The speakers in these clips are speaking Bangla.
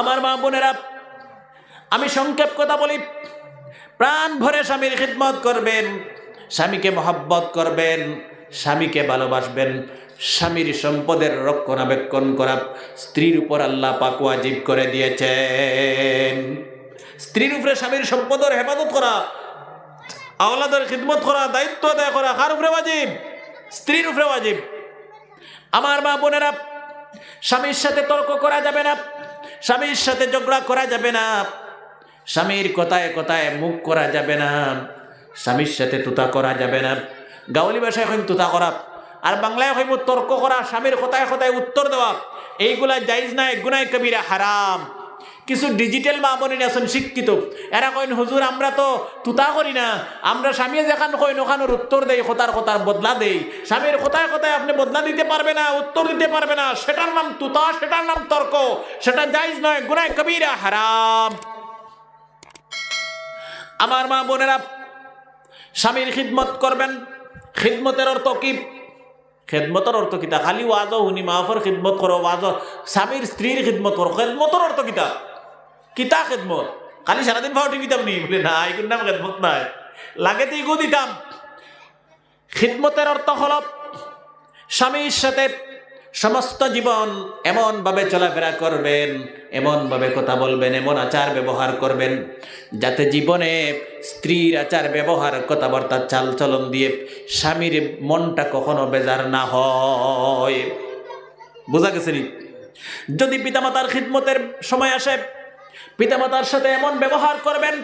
আমার মা বোনেরা, আমি সংক্ষেপ কথা বলি। প্রাণ ভরে স্বামীর খিদমত করবেন, স্বামীকে মহাব্বত করবেন, স্বামীকে ভালোবাসবেন, স্বামীর সম্পদের রক্ষণাবেক্ষণ করা স্ত্রীর উপর আল্লাহ পাক ওয়াজিব করে দিয়েছেন। স্ত্রীর উপরে স্বামীর সম্পদের হেফাজত করা, আওলাদের খিদমত করা, দায়িত্ব আদায় করা, কার উপরে ওয়াজিব? স্ত্রীর উপরে ওয়াজিব। আমার মা বোনেরা, স্বামীর সাথে তর্ক করা যাবে না। স্বামীর সাথে ঝগড়া করা যাবে না। স্বামীর কথায় কথায় মুখ করা যাবে না। স্বামীর সাথে তুতা করা যাবে না। গাউলি ভাষায় এখন তুতা করা। আর বাংলায় হইব তর্ক করা, স্বামীর কথায় কথায় উত্তর দেওয়া। এইগুলা জাইজ নাই, গুনায় কবিরা হারাম। কিছু ডিজিটাল মা বোনেরা আছেন শিক্ষিত। এরা কইন, হুজুর, আমরা তো তুতা করি না। আমরা স্বামী যেখান কইন, ওখানোর উত্তর দেই কথার কথার বদলা দেই। স্বামীর কথায় কথায় আপনি বদলা দিতে পারবে না, উত্তর দিতে পারবে না। সেটার নাম তুতা, সেটার নাম তর্ক। সেটা জাইজ নয়, গুনায় কবিরা হারাম। আমার মা বোনেরা, স্বামীর খিদমত করবেন। খিদমতের অর্থ কি? খেদমতের অর্থ কিতা খালি ওয়াজ হুনি মাহফর খিদমত করো ওয়াজ স্বামীর স্ত্রীর খিদমত করো, খেদমতের অর্থ কিতা কিতা খেদমত? খালি সারাদিন ভাও টিভিতাম নি বলে, না এগুলোর নাম খেদমত নাই। লাগে তো ইগো দিতাম। খিদমতের অর্থ হল স্বামীর সাথে সমস্ত জীবন এমনভাবে চলাফেরা করবেন, এমনভাবে কথা বলবেন, এমন আচার ব্যবহার করবেন, যাতে জীবনে স্ত্রীর আচার ব্যবহার কথাবার্তা চাল চলন দিয়ে স্বামীর মনটা কখনো বেজার না হয়। বোঝা গেছে যদি পিতামাতার খিদমতের সময় আসে পিতামাতার সাথে এমন ব্যবহার করবেন,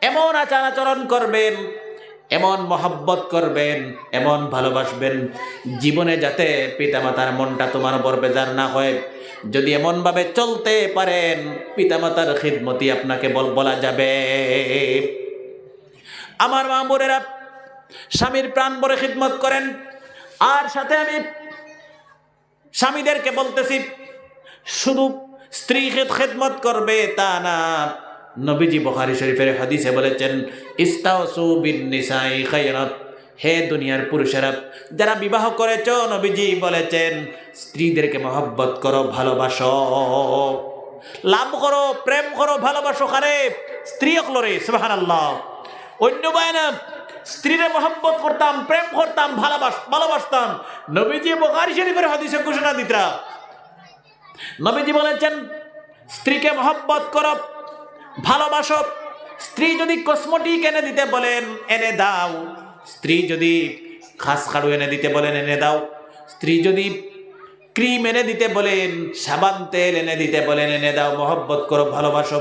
এমন আচার আচরণ করবেন, এমন মহাব্বত করবেন, এমন ভালোবাসবেন, জীবনে যাতে পিতামাতার মনটা তোমার উপর বেজার না হয়। যদি এমনভাবে চলতে পারেন, পিতামাতার খিদমতি আপনাকে বল, বলা যাবে। আমার মা বোনেরা, স্বামীর প্রাণ ভরে খিদমত করেন। আর সাথে আমি স্বামীদেরকে বলতেছি, শুধু স্ত্রী খেদমত করবে তা না। নবীজি বখারি শরীফের হাদিসে বলেছেন ইস্তাউসু বিন খায়রাত। হে দুনিয়ার পুরুষেরা, যারা বিবাহ করেছ, নবীজি বলেছেন, স্ত্রীদেরকে মহব্বত করো, ভালোবাসো। লাভ করো, প্রেম করো, ভালোবাসো খারে স্ত্রী অকলরে সুবাহান আল্লাহ অন্য বায়না, স্ত্রীরে মহব্বত করতাম, প্রেম করতাম, ভালোবাস, ভালোবাসতাম। নবীজি বখারি শরীফের হাদিসে ঘোষণা দিতরা নবীজি বলেছেন, স্ত্রীকে মহব্বত করো, ভালোবাসো। স্ত্রী যদি কসমোটিক এনে দিতে বলেন, এনে দাও। স্ত্রী যদি খাস খাড়ু এনে দিতে বলেন, এনে দাও। স্ত্রী যদি ক্রিম এনে দিতে বলেন, সাবান তেল এনে দিতে বলেন, এনে দাও। মহব্বত করো, ভালোবাসো।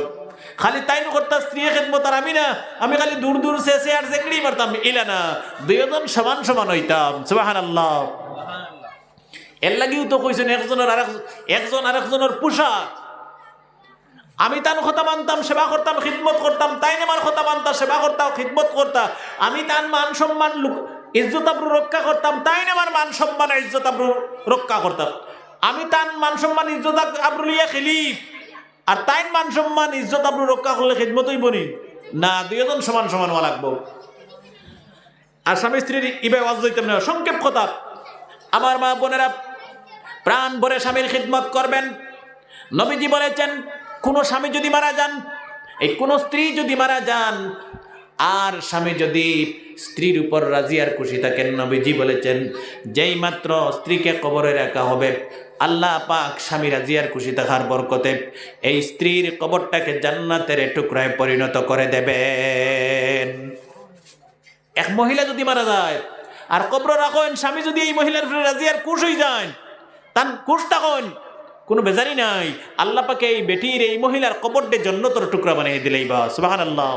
খালি তাই করতাম স্ত্রী খেদমত আর আমি না। আমি খালি দূর দূর শেষে আর চেকড়ি মারতাম। ইলা না। দুইজন সমান সমান হইতাম। সুবাহান আল্লাহ এর লাগিও তো কইছেন একজনের আরেক একজন আরেকজনের পোশাক। আমি তার কথা মানতাম, সেবা করতাম, খিদমত করতাম, তাই আমার কথা মানতাম সেবা করতাম, খিদমত করতাম আমি তার মান সম্মান ইজ্জত আব্রু রক্ষা করতাম, তাই আমার মান সম্মান ইজ্জত আব্রু রক্ষা করতাম। আমি তার মান সম্মান, ইজ্জত আব্রু লিয়া খেলি আর তাই মান সম্মান, ইজ্জত আব্রু রক্ষা করলে খিদমতই বনি। না, দুইজন সমান সমান হওয়া লাগবো। আর স্বামী স্ত্রীর ইবে না, সংক্ষেপ কথা। আমার মা বোনেরা প্রাণ ভরে স্বামীর খিদমত করবেন। নবীজি বলেছেন, কোনো স্বামী যদি মারা যান, এই কোনো স্ত্রী যদি মারা যান, আর স্বামী যদি স্ত্রীর উপর রাজি আর খুশি থাকেন, নবীজি বলেছেন, যেই মাত্র স্ত্রীকে কবরে রাখা হবে, আল্লাহ পাক স্বামী রাজি আর খুশি থাকার বরকতে এই স্ত্রীর কবরটাকে জান্নাতের টুকরায় পরিণত করে দেবেন। এক মহিলা যদি মারা যায়, আর কবর রাখেন, স্বামী যদি এই মহিলার রাজি আর কুশ হয়ে যায় তান কুশ থাকেন কোনো বেজারি নাই। আল্লাহ পাকে এই বেটির এই মহিলার কবরটে জন্নতর টুকরা বানিয়ে দিলেই বা সুবাহান আল্লাহ